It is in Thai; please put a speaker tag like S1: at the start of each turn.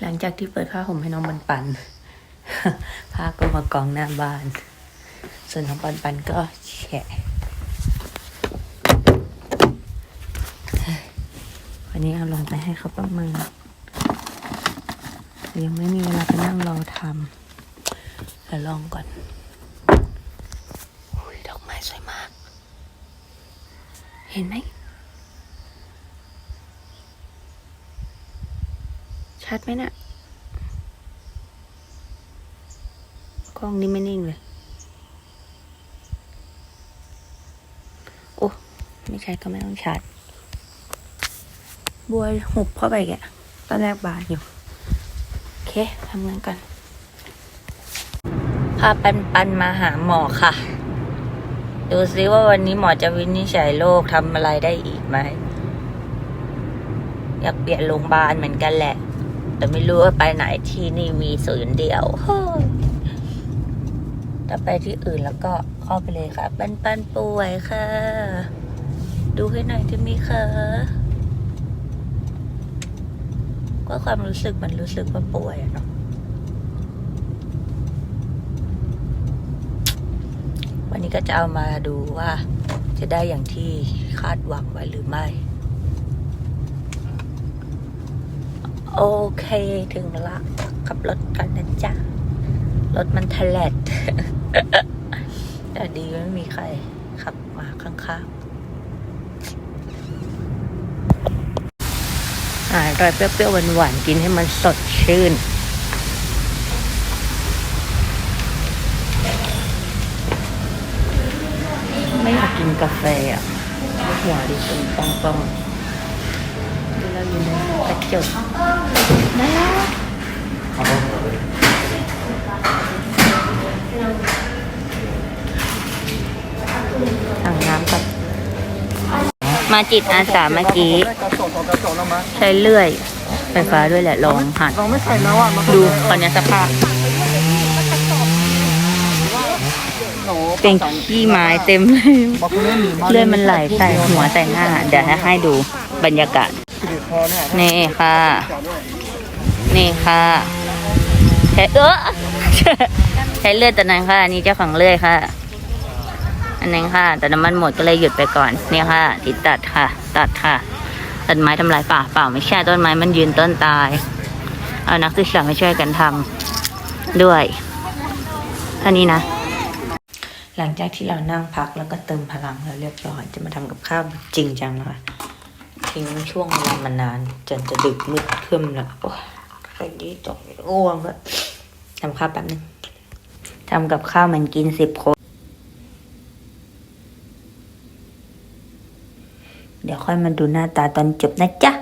S1: หลังจากที่เปิดผ้าห่มให้น้องปันปันผ้าก็มากองหน้าบ้าน ส่วนน้องปันปันก็แฉะวันนี้เอาลงไปให้เขาประเมินยังไม่มีเวลาไปนั่งรอทำเดี๋ยวลองก่อนอุ้ยดอกไม้สวยมาก เห็นไหม ชัดไหมเนะี่ยกล้องนี้ไม่นิ่งเลย โอ้ ไม่ใช่ก็ไม่ต้องชาร์จบัวหุบเข้าไปแกตอนแรกบานอยู่ โอเคทำงานกัน พาปันปันมาหาหมอค่ะ ดูซิว่าวันนี้หมอจะวินิจฉัยโรคทำอะไรได้อีกไหม อยากเปลี่ยนโรงพยาบาลเหมือนกันแหละ แต่ไม่รู้ว่าไปไหนที่นี่มีศูนย์เดียวเฮ้ยถ้าไปที่อื่นแล้วก็เข้าไปเลยค่ะ ปันปันป่วยค่ะ ดูให้หน่อยที่มีค่ะก็ความรู้สึกมันรู้สึกว่าป่วยเนาะวันนี้ก็จะเอามาดูว่าจะได้อย่างที่คาดหวังไว้หรือไม่ โอเคถึงละขับรถกันนะจ๊ะ รถมันทะเลดแต่ดีไม่มีใครขับมาข้างๆหาอะไรเปรี้ยวๆหวานๆกินให้มันสดชื่นไม่อยากกินกาแฟอะหัวดิฉันปองปองๆ อยู่ในกระจกน่ารักสั่งน้ำกับมาจิตอาสาเมื่อกี้
S2: กระจกกระจกแล้วมั้ย
S1: ใช้เลื่อยไฟฟ้าด้วยแหละลองหัด
S2: เราไม่ใส่แล้วอะมัน
S1: ดูตอนนี้สภาพ
S2: หนู
S1: เป็นขี้ไม้เต็มเลย
S2: บอกคุณเล่นหนีมา
S1: เลื่อยมันไหลใส่หัวใส่หน้า เดี๋ยวให้ให้ดูบรรยากาศ
S2: สิริพรเนี่
S1: ค่ะ นี่ค่ะใช้เออใช้เลื่อยตัวนั้นค่ะอันนี่เจ้าของเลื่อยค่ะ อันนั้นค่ะ แต่น้ำมันหมดก็เลยหยุดไปก่อนนี่ค่ะที่ตัดค่ะ ตัดค่ะตัดไม้ทำลายป่าเปล่าไม่ใช่ต้นไม้มันยืนต้นตาย เอานักศึกษามาช่วยกันทำด้วยท่านี้นะหลังจากที่เรานั่งพักแล้วก็เติมพลังแล้วเรียบร้อยจะมาทำกับข้าวจริงจังนะคะ ทิ้งช่วงเวลามานาน จนจะดึกมืดครึ้มแล้วโอ้ยใครดีจบง่วงแล้วทำข้าวแป๊บนึงทำกับข้าวมันกินสิบคน เดี๋ยวค่อยมาดูหน้าตาตอนจบนะจ๊ะ